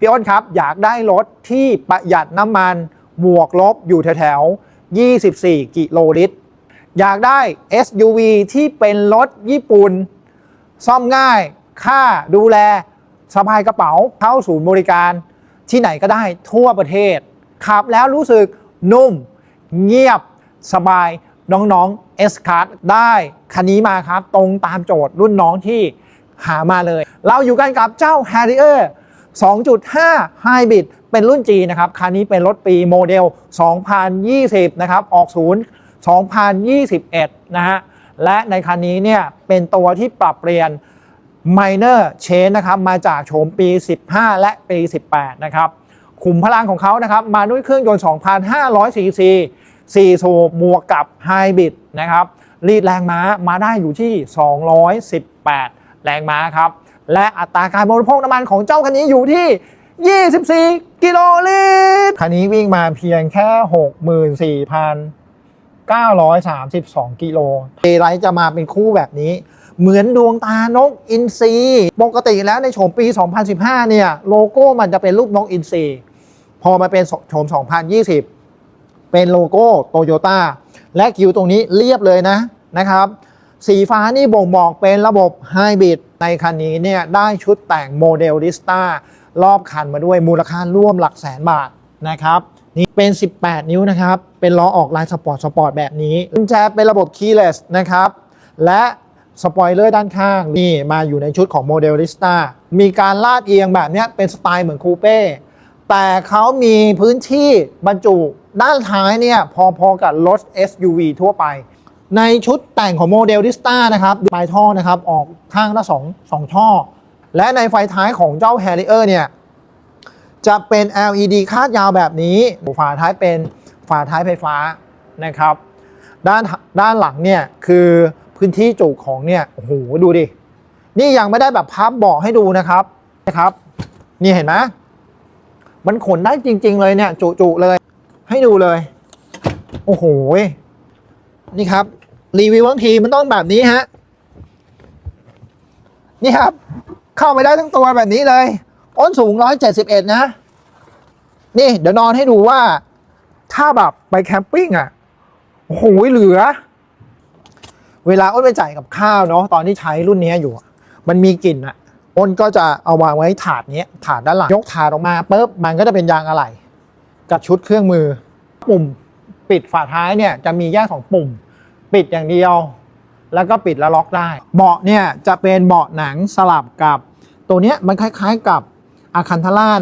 พี่อ้นครับ อยากได้รถที่ประหยัดน้ำมันบวกลบอยู่แถวๆ24 กิโลลิตร อยากได้ SUV ที่เป็นรถญี่ปุ่น ซ่อมง่าย ค่าดูแลสบายกระเป๋าเข้าศูนย์บริการ ที่ไหนก็ได้ทั่วประเทศ ขับแล้วรู้สึกนุ่ม เงียบสบายน้องๆ S Card ได้คันนี้มาครับ ตรงตามโจทย์รุ่นน้องที่หามาเลย เราอยู่กันกับเจ้า Harrier 2.5 Hybrid เป็นรุ่น G นะครับ คันนี้เป็นรถปีโมเดล 2020 นะครับ ออกศูนย์ 2021 นะฮะ และในคันนี้เนี่ยเป็นตัวที่ปรับเปลี่ยน Minor Change นะครับ มาจากโฉมปี 15 และปี 18 นะครับ ขุมพลังของเขานะครับ มาด้วยเครื่องยนต์ 2,500 ซีซี4สูบบวกกับไฮบริดนะครับรีดแรงม้ามาได้อยู่ที่ 218 แรงม้าครับ และอัตราการบริโภคน้ำมันของเจ้าคันนี้อยู่ที่ 24 กิโลลิตร คันนี้วิ่งมาเพียงแค่ 64,932 กิโลเอไรจะมาเป็นคู่แบบนี้ เหมือนดวงตานกอินทรีปกติแล้วในโฉมปี 2015 เนี่ย โลโก้มันจะเป็นรูปนกอินทรีพอมาเป็นโฉม 2020 เป็นโลโก้โตโยต้าและคิวตรงนี้เรียบเลยนะนะครับ สีฟ้านี่บ่งบอกเป็นระบบไฮบริดในคันนี้เนี่ยได้ชุดแต่งโมเดลดิสตารอบคันมาด้วยมูลค่าร่วมหลักแสนบาทนะครับนี่เป็น 18 นิ้วนะครับ เป็นล้อออกลายสปอร์ตสปอร์ตแบบนี้กุญแจเป็นระบบ keyless นะครับ และสปอยเลอร์ด้านข้างนี่มาอยู่ในชุดของโมเดลดิสตามีการลาดเอียงแบบนี้เป็นสไตล์เหมือนคูเป้แต่เขามีพื้นที่บรรจุด้านท้ายเนี่ยพอๆกับรถ SUV ทั่วไป ในชุดแต่งของโมเดลดิสตานะครับปลายท่อนะครับออกข้างละสองสองท่อ และในไฟท้ายของเจ้า Harrier เนี่ยจะเป็น LED คาดยาวแบบนี้ฝาท้ายเป็นฝาท้ายไฟฟ้านะครับ ด้านด้านหลังเนี่ยคือพื้นที่จุของเนี่ยโอ้โหดูดิ นี่ยังไม่ได้แบบพับเบาะให้ดูนะครับนะครับ นี่เห็นไหมมันขนได้จริง ๆ เลยเนี่ยจุๆเลย ให้ดูเลย โอ้โหนี่ครับ รีวิวทั้งทีมันต้องแบบนี้ฮะ นี่ครับ เข้าไม่ได้ทั้งตัวแบบนี้เลย อ้นสูง171นะ นี่ เดี๋ยวนอนให้ดูว่า ถ้าแบบไปแคมปิ้งอะโอ้โหเหลือ เวลาอ้นไปจ่ายกับข้าวเนาะตอนที่ใช้รุ่นนี้อยู่ มันมีกลิ่นอะอ้นก็จะเอาวางไว้ถาดนี้ถาดด้านหลังยกถาดออกมาปุ๊บมันก็จะเป็นยางอะไหล่กับชุดเครื่องมือ ปุ่ม ปิดฝาท้ายเนี่ยจะมีแยกสองปุ่ม ปิดอย่างเดียว แล้วก็ปิดแล้วล็อกได้ เบาะเนี่ยจะเป็นเบาะหนังสลับกับ ตัวเนี้ยมันคล้ายๆกับอาคันทล่านะ